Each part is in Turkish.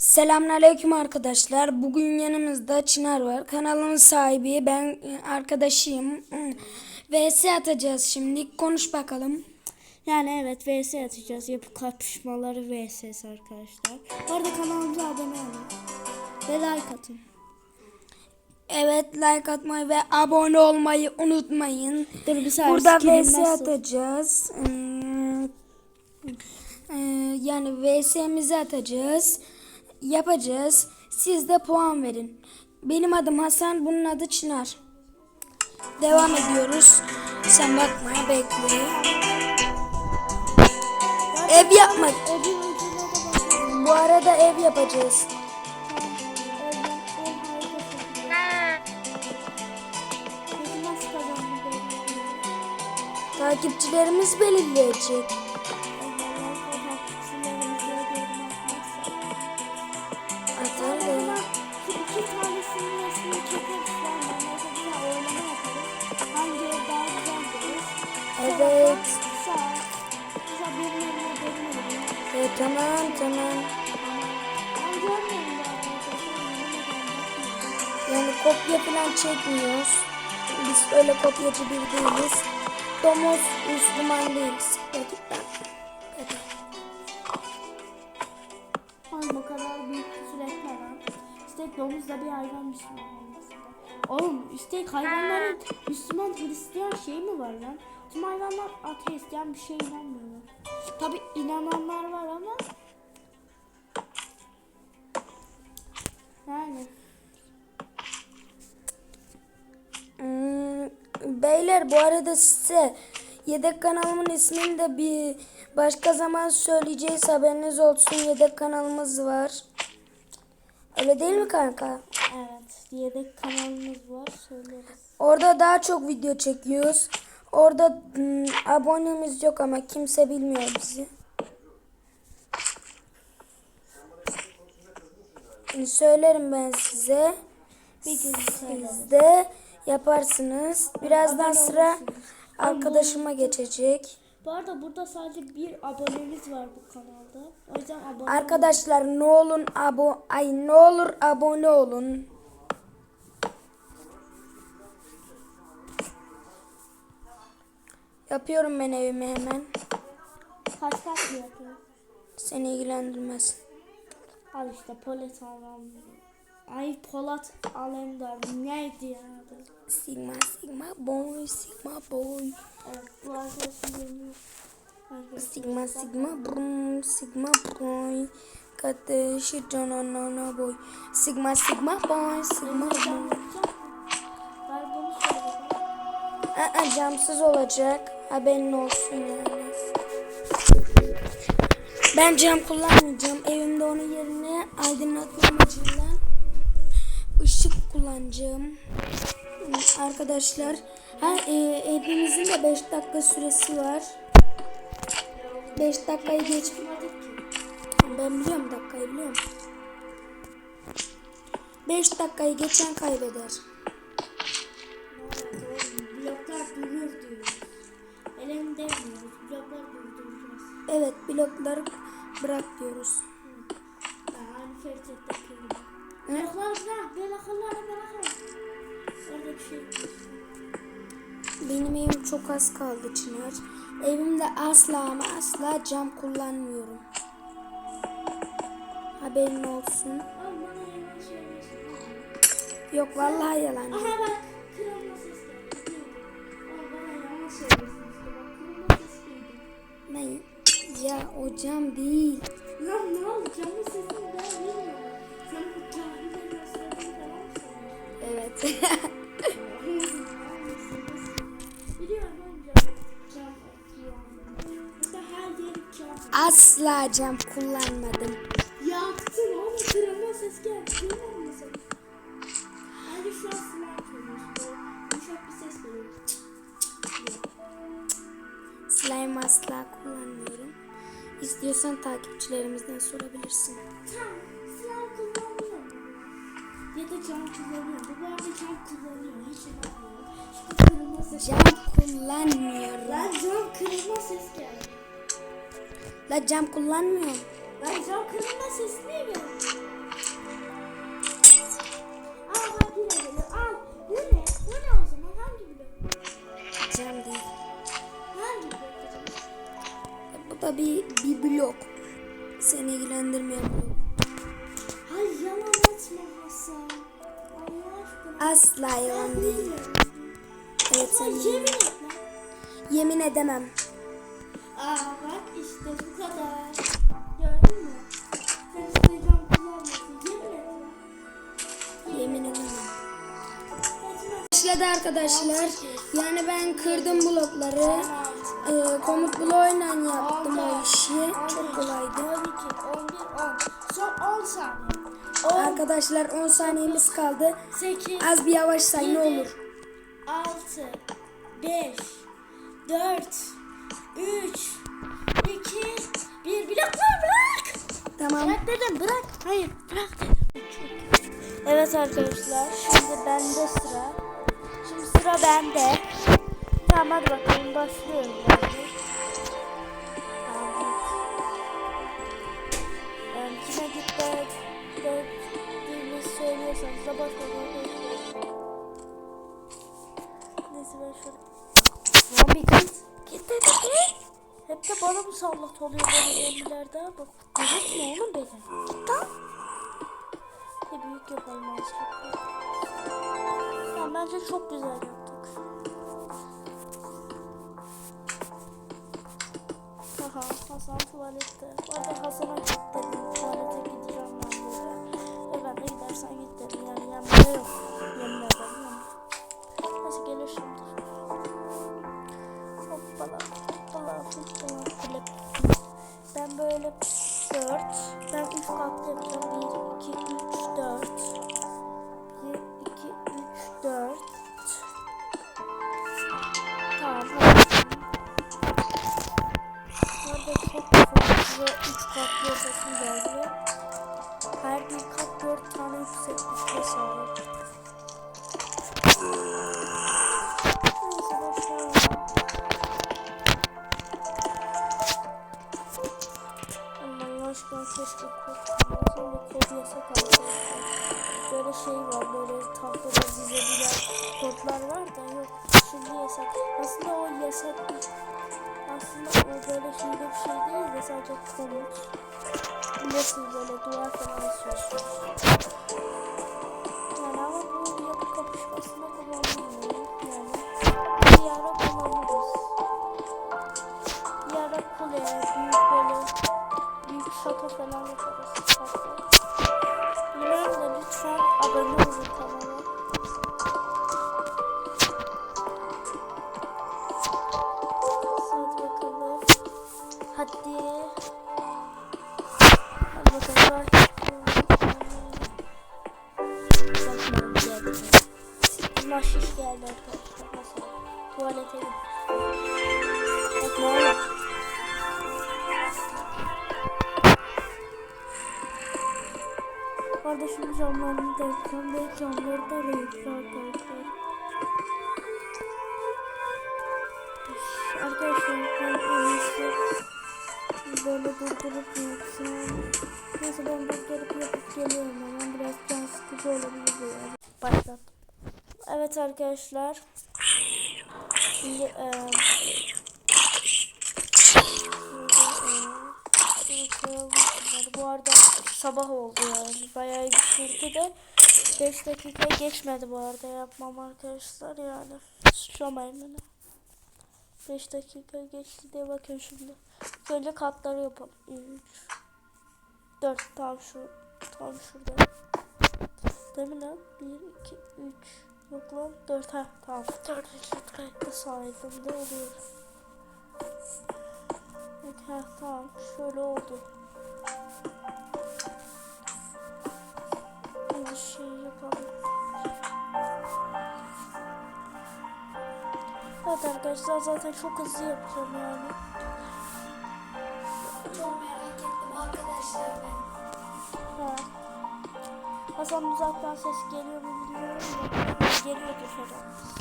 Selamünaleyküm arkadaşlar. Bugün yanımızda Çınar var. Kanalın sahibi ben e, arkadaşıyım. VS atacağız şimdi. Konuş bakalım. Yani evet VS atacağız. Yapı kapışmaları VS arkadaşlar. Bu arada kanalımıza abone olun. Ve like atın. Evet like atmayı ve abone olmayı unutmayın. Dur bir saniye. Burada VS nasıl? atacağız. Hmm, e, Yani VS'mizi atacağız. Yapacağız. Siz de puan verin. Benim adım Hasan, bunun adı Çınar. Devam ediyoruz. Sen bakma, bekle. Ev yapma. Evin ucuna da bakalım. Bu arada ev yapacağız. Evin ev tamam tamam. Yani kopya falan çekmiyoruz. Biz öyle kopyacı bir değiliz. Domuz Müslüman değiliz. Peki ben. Peki. Oğlum bu kadar büyük küfür etme lan. İstek domuz da bir hayvan Müslüman. Oğlum istek hayvanların Müslüman Hristiyan şey mi var lan? Tüm hayvanlar ateist yani bir şeye inanmıyorlar. Tabi inananlar var ama yani Hmm, beyler bu arada size yedek kanalımın ismini de bir başka zaman söyleyeceğiz haberiniz olsun. Yedek kanalımız var. Öyle değil mi kanka? evet yedek kanalımız var söyleriz. Orada daha çok video çekiyoruz. Orada hmm, abonemiz yok ama kimse bilmiyor bizi. Söylerim ben size. Bir gün. Siz de yaparsınız. Birazdan sıra arkadaşıma geçecek. Bu arada burada sadece bir abonemiz var bu kanalda. O yüzden abone Arkadaşlar ne olun abo ay ne olur abone olun. Yapıyorum ben evimi hemen. Kaç kaç mı yapıyor? Seni ilgilendirmez. Al işte Polat Alam. Ay Polat Alemdar neydi ya adı? Sigma sigma boy sigma boy. Evet bu. Arkadaşım. Sigma sigma brum sigma boy. Kateşi cananana boy. Sigma sigma boy sigma boy. Ben bunu söyledim. Aa, camsız olacak. Haberin olsun yani. Ben cam kullanmayacağım. Evimde onun yerine aydınlatma amacıyla ışık kullanacağım. Arkadaşlar, ha, e, hepimizin de 5 dakika süresi var. 5 dakikayı geç. Ben biliyorum dakikayı biliyorum. 5 dakikayı geçen kaybeder. Bloklar durur diyor. Elem demiyoruz. Bloklar durduracağız. Evet blokları bırak diyoruz. Yani Ferit'teki gibi. Blokları bırak. Blokları bırak. Orada bir şey yok. Benim evim çok az kaldı Çınar. Evimde asla ama asla cam kullanmıyorum. Haberin olsun. Yok vallahi yalan. Aha bak. Kırılma ses geldi. Ama bana yalan söylüyorsun Ne? Ya o cam değil. Lan ne oldu? Camın sesini ben bilmiyorum. Sen bu falan mı sanıyorsun? Evet. Asla cam kullanmadım. Takipçilerimizden sorabilirsin. Tamam. Sınav kullanıyor mu? Ya da cam kullanıyor. Bu arada cam kullanıyor. Hiç şey yapmıyor. Şu kırılma ses. Cam kullanmıyorum. Lan cam kırılma ses geldi. La cam kullanmıyorum. Lan cam kırılma sesi arkadaşlar. Yani ben kırdım blokları. Ee, komut bloğuyla yaptım o işi. Çok kolaydı. 12, 11, 10. Son 10 saniye. 10, Arkadaşlar 10 saniyemiz kaldı. 8, Az bir yavaş say ne olur. 6, 5, 4, 3, 2, 1. Bloklar bırak. Tamam. Bırak dedim bırak. Hayır bırak dedim. Evet arkadaşlar şimdi bende sıra. Sıra bende. Tamam hadi bakalım başlıyorum ben de. Tamam. Yani kime git de gittiğini söylüyorsanız da başlayalım. Neyse ben şöyle. Lan bir git. Dedim git. Hep de bana musallat oluyor böyle emirlerde. Bak delirtme oğlum beni. Çok güzel yaptık. Aha Hasan tuvalette. Arada Hasan'a yasak. Böyle şey var böyle tahtada dizebilen kodlar var da yok. Şimdi yasak. Aslında o yasak. Aslında o böyle hile bir şey değil de sadece komut. Nasıl böyle duvar falan asıyorsun. Yani ama bu yapı kapışmasında kullanılmıyor. Yani bir ara kullanırız. Bir ara büyük böyle büyük şato falan Kardeşim camlarını da ve camları da renkli arkadaşlar. Arkadaşlar ben en iyisi böyle durdurup yapsam. Neyse ben durdurup yapıp geliyorum hemen biraz can sıkıcı olabilir yani. Başlattım. Evet arkadaşlar. Şimdi eee şöyle, eee, koyalım bunları. Bu arada sabah oldu yani. Bayağı sürdü de 5 dakika geçmedi bu arada yapmam arkadaşlar yani. Suçlamayın beni. 5 dakika geçti diye bakın şimdi. Önce katları yapalım. 3 4 tam şu tam şurada. Değil mi lan? 1 2 3 Yok lan 4 ha tamam. 4 kayıtta saydım da oluyor. Evet ha tamam şöyle oldu. Bir şey yapalım. Evet arkadaşlar zaten çok hızlı yapacağım yani. Çok merak ettim arkadaşlar ben. Ha. Hasan uzaktan ses geliyor mu bilmiyorum da geliyordur herhalde.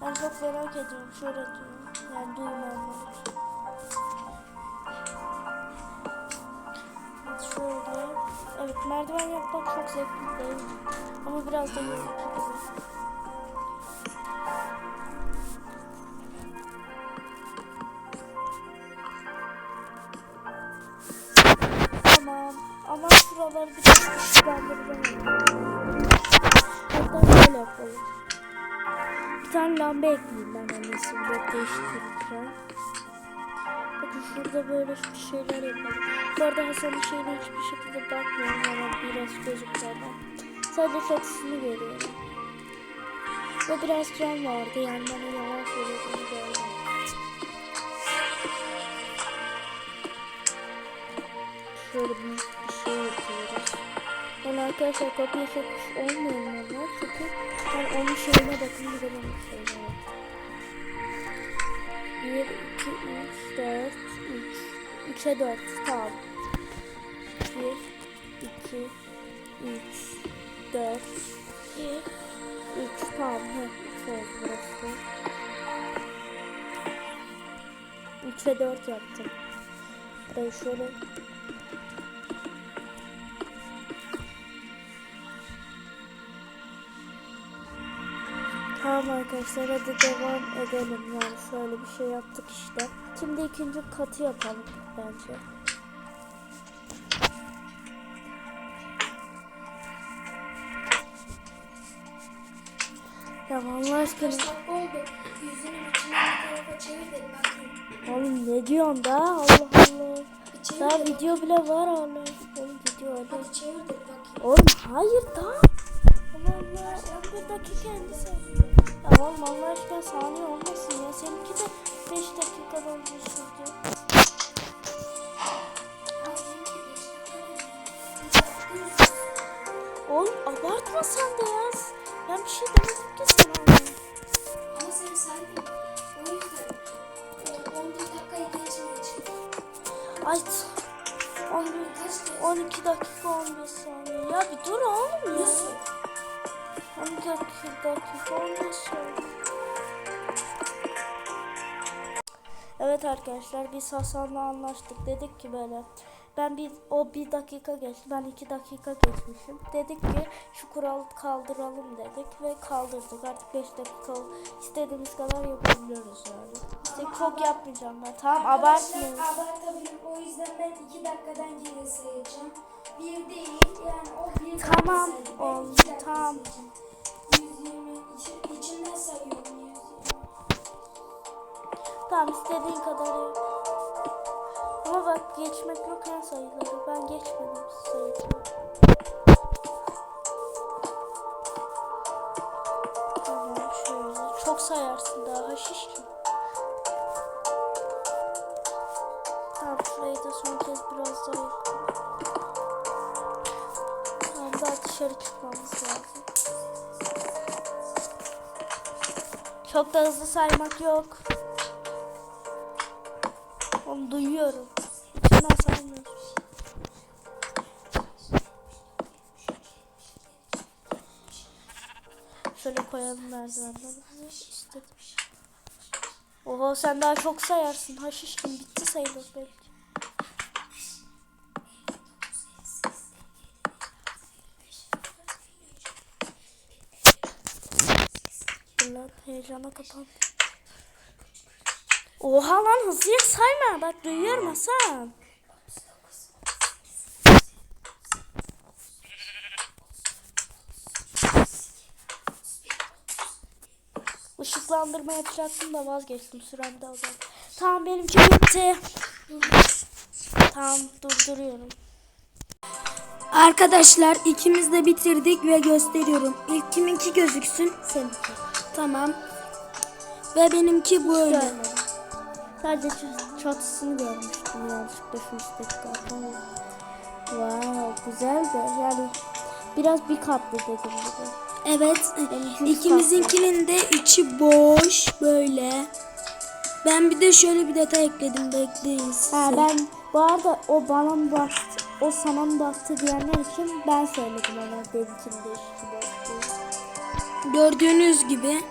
Ben çok merak ediyorum şöyle diyorum. Yani duymayanlar Evet merdiven yapmak çok zevkli değil mi? Ama biraz da yorucu. Tamam. Ama şuraları bir tık ışıklandıracağım. şöyle yapalım. Bir tane lamba ekleyeyim ben annesi bir şurada böyle şeyler yapalım. Bu arada Hasan'ın şeyine hiçbir şekilde bakmıyorum. Hemen biraz gözüklerden. Sadece çatısını görüyorum. Ve biraz can vardı yani bana yalan söylediğini gördüm. Şöyle büyük bir şey yapıyoruz. Yani arkadaşlar kapıya çekmiş olmayalım onlar çünkü yani onun şeyine bakın onun şeyine bakın. 1, 2, 3, 4, 3. 3'e 4 tamam. 1, 2, 3, 4, 2, 3 tamam. Heh, 3 oldu burası. 3'e 4 yaptım. Burayı şöyle Tamam arkadaşlar hadi devam edelim yani şöyle bir şey yaptık işte. Şimdi ikinci katı yapalım bence. Ya Allah aşkına. Kaç dakika oldu? Yüzünün içine bir tarafa çevir de bakayım. Oğlum ne diyorsun da Allah Allah. Çevir Daha de video bile var hala. Oğlum video hadi. Hadi çevir de bakayım. Oğlum hayır daha. Allah Allah. 11 dakika kendi Ya oğlum Allah aşkına saniye olmasın ya. Seninki de 5 dakikadan bir sürdü. Oğlum abartma sen de yaz. Ben bir şey demedim ki sana. Ama sen saydın. O yüzden e, 11 dakikayı geçmeyecek. Ay t- 11, 12 dakika 15 saniye. Ya bir dur oğlum ya. Nasıl? 12 dakika, dakika 15 saniye. Evet arkadaşlar biz Hasan'la anlaştık. Dedik ki böyle ben bir o bir dakika geçti ben iki dakika geçmişim. Dedik ki şu kuralı kaldıralım dedik ve kaldırdık. Artık 5 dakika istediğimiz kadar yapabiliyoruz yani. İşte çok yapmayacağım ben. Tamam. Arkadaşlar abartabilirim. O yüzden ben 2 dakikadan geri sayacağım. Bir değil yani o bir Tamam, dakika saydı. Ben oldu, iki dakika tamam. sayacağım. 120 içi, içinden sayıyorum 120. Tamam istediğin kadar yap. Bak geçmek yok en sayıları. Ben geçmedim sayıları. Tamam. Çok sayarsın daha şişkin. Tamam şurayı da son kez biraz daha yapalım. Tamam daha dışarı çıkmamız lazım. Çok da hızlı saymak yok. Onu duyuyorum. Şöyle koyalım merdivenleri. İstedim. Oho sen daha çok sayarsın. Ha şişkin bitti sayılır belki. Lan heyecana kapandı. Oha lan hızlıya sayma. Bak duyuyorum Hasan. Işıklandırma yapacaktım da vazgeçtim süremde zaman. Tamam benimki bitti. Tamam durduruyorum. Arkadaşlar ikimiz de bitirdik ve gösteriyorum. İlk kiminki gözüksün? Seninki. Tamam. Ve benimki böyle. Görmedim. Sadece çatısını görmüştüm yanlışlıkla şu katmanı. Wow güzel de yani biraz bir katlı dedim gibi. Evet. İkimizinkinin de içi boş böyle. Ben bir de şöyle bir detay ekledim bekleyin. Ha ben bu arada o bana mı baktı, o sana mı baktı diyenler için ben söyledim ama benimkinde işte baktı. Gördüğünüz gibi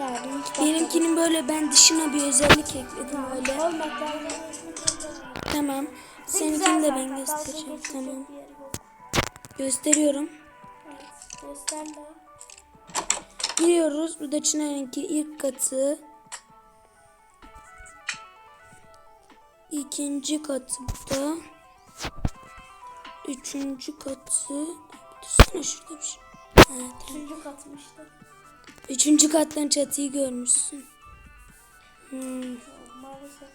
Yani benimkinin böyle ben dışına bir özellik ekledim böyle. Olmak lazım. Tamam. Seninkini de ben göstereceğim. Tamam. Gösteriyorum. Göster de. Giriyoruz. Bu da Çınar'ınki ilk katı. İkinci katı da. Üçüncü katı. Dursana şurada bir şey. Evet. Üçüncü katmıştı. Üçüncü kattan çatıyı görmüşsün. Hmm. Maalesef.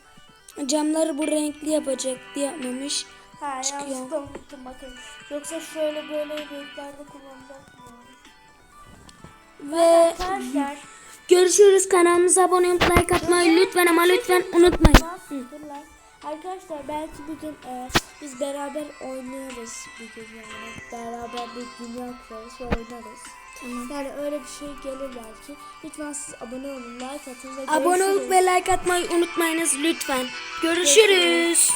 Camları bu renkli yapacaktı yapmamış. Ha Çıkıyor. yanlışlıkla unuttum bakın. Yoksa şöyle böyle renklerde kullanacaktım. yani. Ve Arkadaşlar. görüşürüz. Kanalımıza abone olup like atmayı lütfen ama lütfen unutmayın. Arkadaşlar belki bir gün e, biz beraber oynarız bir gün yani. Beraber bir dünya kurarız ve oynarız. Yani öyle bir şey gelir belki. Lütfen siz abone olun, like atın ve Abone görüşürüz. olup ve like atmayı unutmayınız lütfen. Görüşürüz.